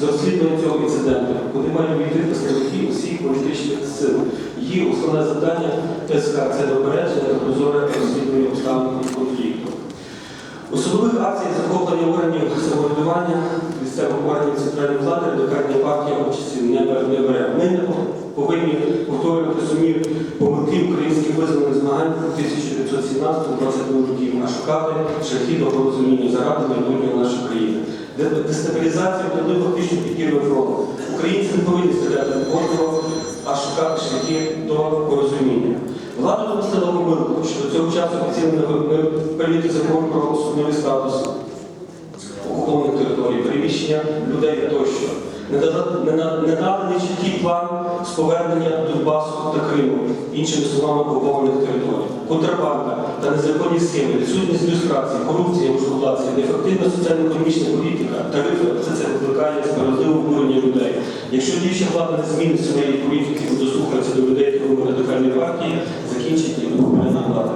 з розслідування цього інциденту, куди мають війти представники усіх політичних сил. Її основне завдання ТСК це попередження та прозоре розслідування обставин конфлікту. Особливих акцій захоплення органів самоврядування місцевих органів центральної влади радикальна партія участі не бере. Ми не повинні повторювати сумні помилки українських визвольних змагань 1917-22 років, а шукати шляхи до порозуміння заради майбутнього нашої Дестабілізацію дали фактично підкірний фронт. Українці не повинні стріляти в а шукати шляхи до порозуміння. Влада допустила помилку, що до цього часу офіційно прийняти закон про особливий статус окупованих територій, переміщення людей тощо. Не наданий чіткий план з повернення Донбасу та Криму, іншими словами окупованих територій. Контрабанда та незаконні схеми, відсутність люстрації, корупція, можновладція, неефективна соціально-економічна політика, тарифи все це викликає справедливе обурення людей. Якщо діюча влада не змінить своєї політики дослухається до людей, кроме радикальної партії, закінчить і влада.